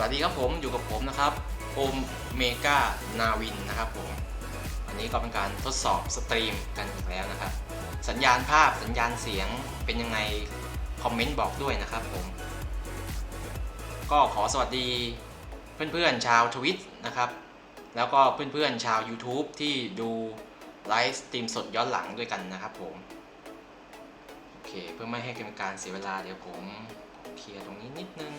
วัสดีครับผมอยู่กับผมนะครับโอมเมกานาวินนะครับผมวันนี้ก็เป็นการทดสอบสตรีมกันอีกแล้วนะครับ สัญญาณภาพสัญญาณเสียงเป็นยังไงคอมเมนต์บอกด้วยนะครับผม ก็ขอสวัสดีเพื่อนๆชาวทวิตนะครับ แล้วก็เพื่อนๆชาว YouTube ที่ดูไลฟ์สตรีมสดย้อนหลังด้วยกันนะครับผม โอเคเพื่อไม่ให้เป็นการเสียเวลาเดี๋ยวผมเคลียร์ตรงนี้นิดนึง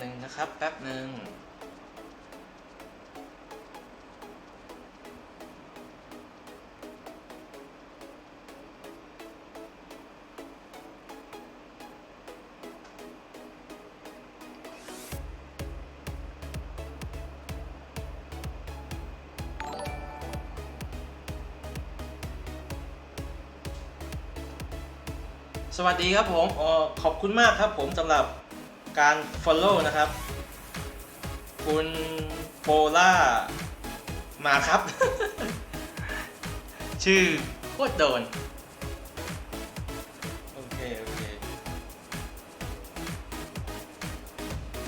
หนึ่งนะครับ แป๊บหนึ่งสวัสดีครับผมออขอบคุณมากครับผมสำหรับ การ Follow นะครับ คุณโปล่ามาครับ ชื่อโคตรโดน โอเค โอเค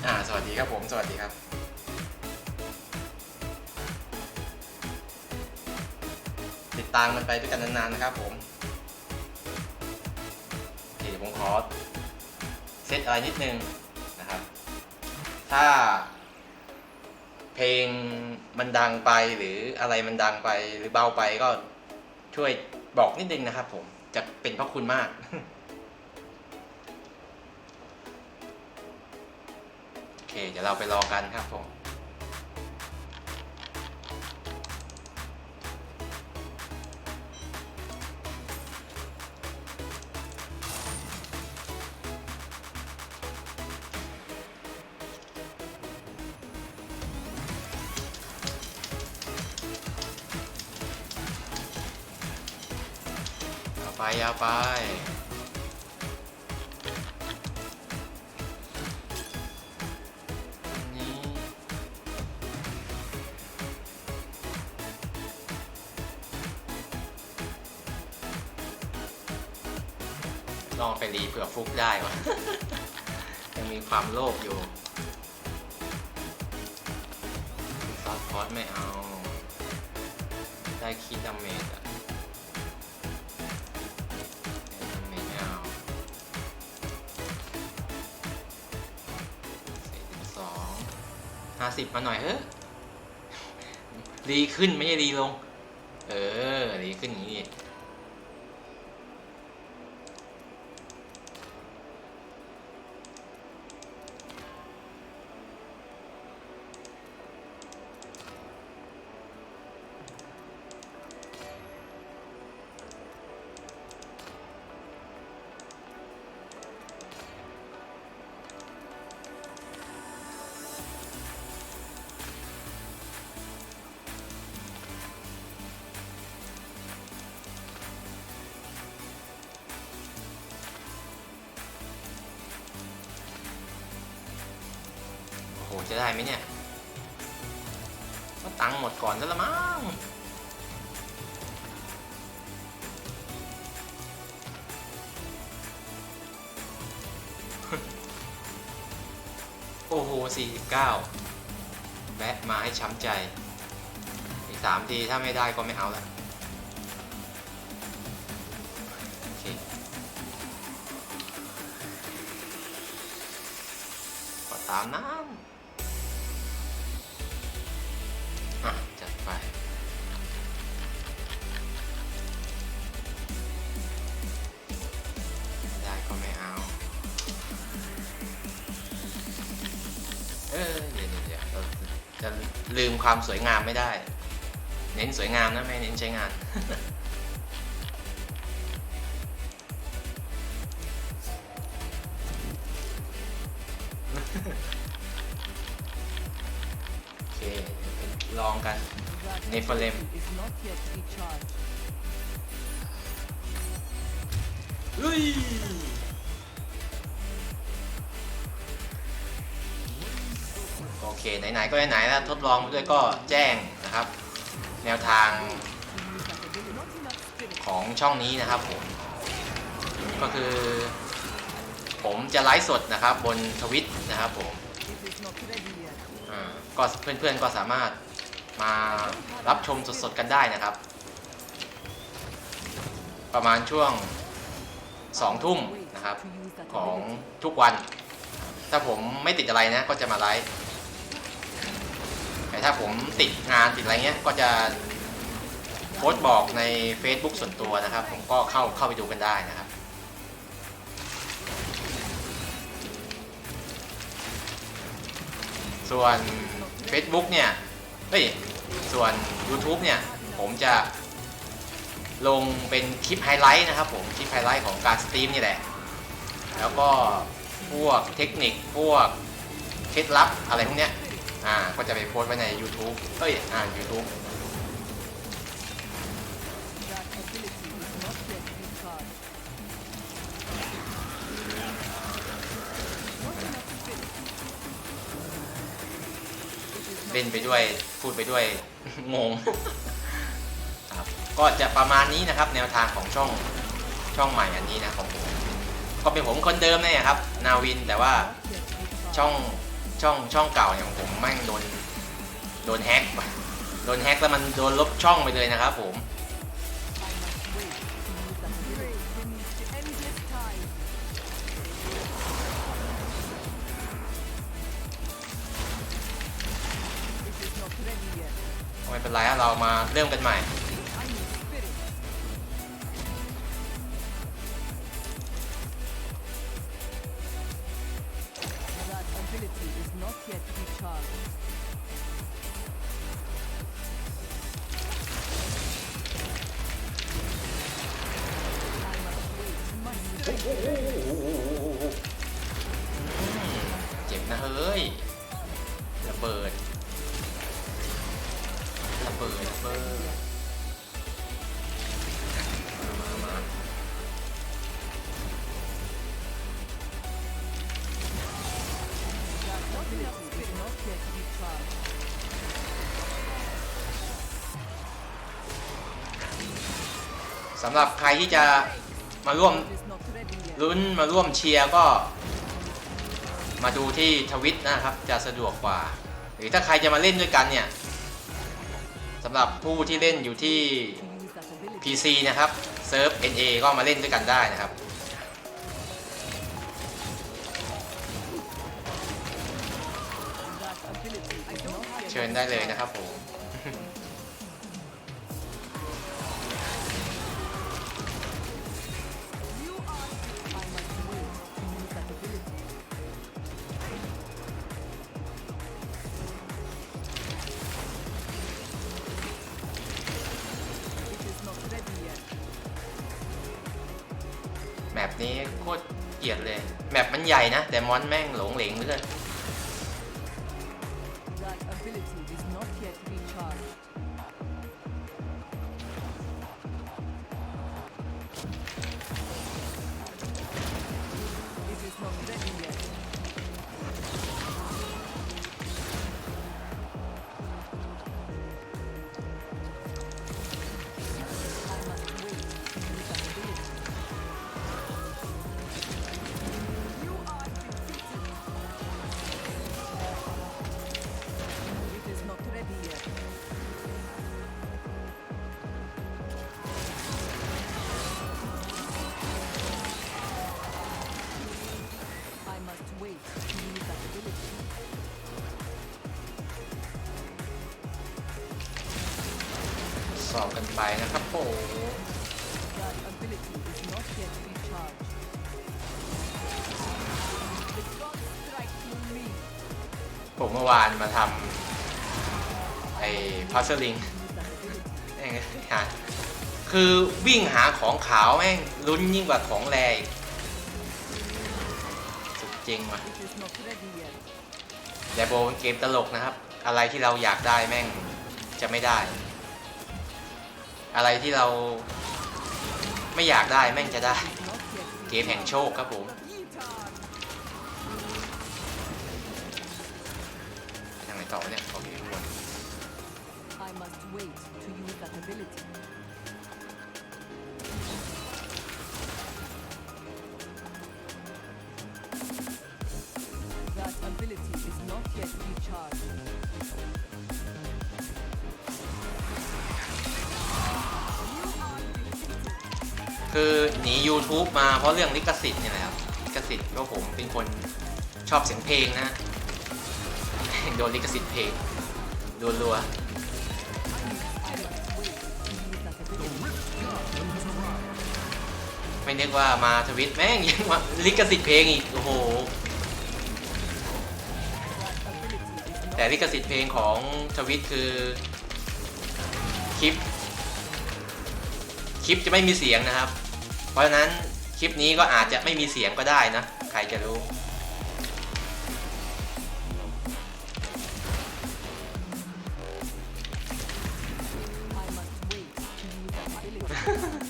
อ่า สวัสดีครับผม สวัสดีครับ ติดตามมันไปด้วยกันนานๆนะครับผมโอเคเดี๋ยวผมขอเซตอะไรนิดนึง ถ้า เพลงมันดังไปหรืออะไรมันดังไปหรือเบาไปก็ช่วยบอกนิดนึงนะครับผมจะเป็นพระคุณมาก โอเค เดี๋ยวเราไปรอกันครับผม เอาไปเอาไปอันนี้ลองไปรีเผื่อฟุกได้วะยังมีความโลภอยู่ซอสพอสไม่เอา ได้คิดดาเมจอะ ห้าสิบมาหน่อยเฮ้ยดีขึ้นไม่ใช่ดีลง เออ ดีขึ้นอย่างนี้ หจะได้ไหมเนี่ยก็ตังค์หมดก่อนซะละมั้งโอ้โห49แวะมาให้ช้ำใจ อีก3ทีถ้าไม่ได้ก็ไม่เอาแล้ว โอเคก็ตามนั้นลืมความสวยงามไม่ได้ เน้นสวยงามนะไม่เน้นใช้งาน โอเค ลองกัน Nephilim. is not yet recharged. เฮ้ย เคไหนๆก็ไหนๆแล้วทดลองไปด้วยก็แจ้งนะครับ แนวทางของช่องนี้นะครับผมก็คือ ผมจะไลฟ์สดนะครับบนทวิตนะครับผมอ่าก็เพื่อนๆก็สามารถมารับชมสดๆกันได้นะครับ ประมาณช่วงสองทุ่มนะครับของทุกวัน ถ้าผมไม่ติดอะไรนะก็จะมาไลฟ์ ถ้าผมติดงานติดอะไรเงี้ยก็จะโพสต์บอกใน Facebook ส่วนตัวนะครับ ผมก็เข้าเข้าไปดูกันได้นะครับส่วน Facebook เนี่ยเฮ้ยส่วน YouTube เนี่ย ผมจะลงเป็นคลิปไฮไลท์นะครับผม คลิปไฮไลท์ของการสตรีมนี่แหละ แล้วก็พวกเทคนิคพวกเคล็ดลับอะไรพวกเนี้ย อ่าก็จะไปโพสต์ไว้ใน YouTube เอ้ยอ่า YouTube เล่นไปด้วย พูดไปด้วย งงครับก็จะประมาณนี้นะครับ แนวทางของช่องช่องใหม่อันนี้นะของผมก็เป็นผมคนเดิมเนี่ยครับ นาวินแต่ว่าช่อง ช่องช่องเก่าเนี่ยของผมแม่งโดนโดนแฮ็กโดนแฮ็กแล้วมันโดนลบช่องไปเลยนะครับผมไม่เป็นไรเรามาเริ่มกันใหม่ not yet recharged. I must wait. Wait. สำหรับใครที่จะมาร่วมลุ้นมาร่วมเชียร์ก็ มาดูที่ทวิตนะครับ จะสะดวกกว่า หรือถ้าใครจะมาเล่นด้วยกันเนี่ยสำหรับผู้ที่เล่นอยู่ที่ PC นะครับเซิร์ฟ NA ก็มาเล่นด้วยกันได้นะครับเชิญได้เลยนะครับผม มปนี้โคตรเกลียดเลย แมปมันใหญ่นะ แต่มอนแม่งหลงเหลงเลือด อบกันไปนะครับผม That ability is not yet recharged. The gods strike through me. ผมเมื่อวานมาทำไอ้พัซเซอร์ลิงแม่งหาคือวิ่งหาของขาวแม่งลุ้นยิ่งกว่าของแรงสุดจริงว่ะ It is not ready yet. แดโบเป็นเกมตลกนะครับ อะไรที่เราอยากได้แม่งจะไม่ได้ อะไรที่เราไม่อยากได้แม่งจะได้ เกมแห่งโชคครับผมทางไหนต่อเนี่ยโอเคข้างบน That ability is not yet recharged. คือหนี YouTube มาเพราะเรื่องลิขสิทธิ์เนี่ยแหละครับลิขสิทธิ์ก็ผมเป็นคนชอบเสียงเพลงนะ โดนลิขสิทธิ์เพลงรัวๆไม่นึกว่ามาทวิตแม่งยังมาลิขสิทธิ์เพลงอีก โอ้โห แต่ลิขสิทธิ์เพลงของทวิตคือ คลิป คลิปจะไม่มีเสียงนะครับ เพราะฉะนั้นคลิปนี้ก็อาจจะไม่มีเสียงก็ได้นะ ใครจะรู้ I must wait to use that ability.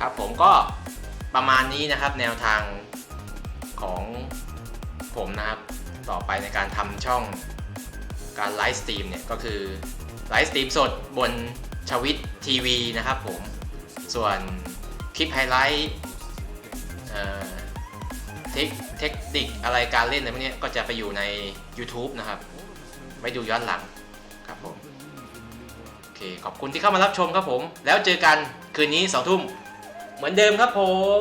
ครับผมก็ประมาณนี้นะครับแนวทางของผมนะครับ ต่อไปในการทำช่องการไลฟ์สตรีมเนี่ยก็คือไลฟ์สตรีมสดบนชวิตทีวีนะครับผมส่วนคลิปไฮไลท์เทคนิคอะไรการเล่นอะไรพวกนี้ก็จะไปอยู่ใน YouTube นะครับ ไว้ดูย้อนหลังครับผม โอเค ขอบคุณที่เข้ามารับชมครับผม แล้วเจอกันคืนนี้สองทุ่ม เหมือนเดิมครับผม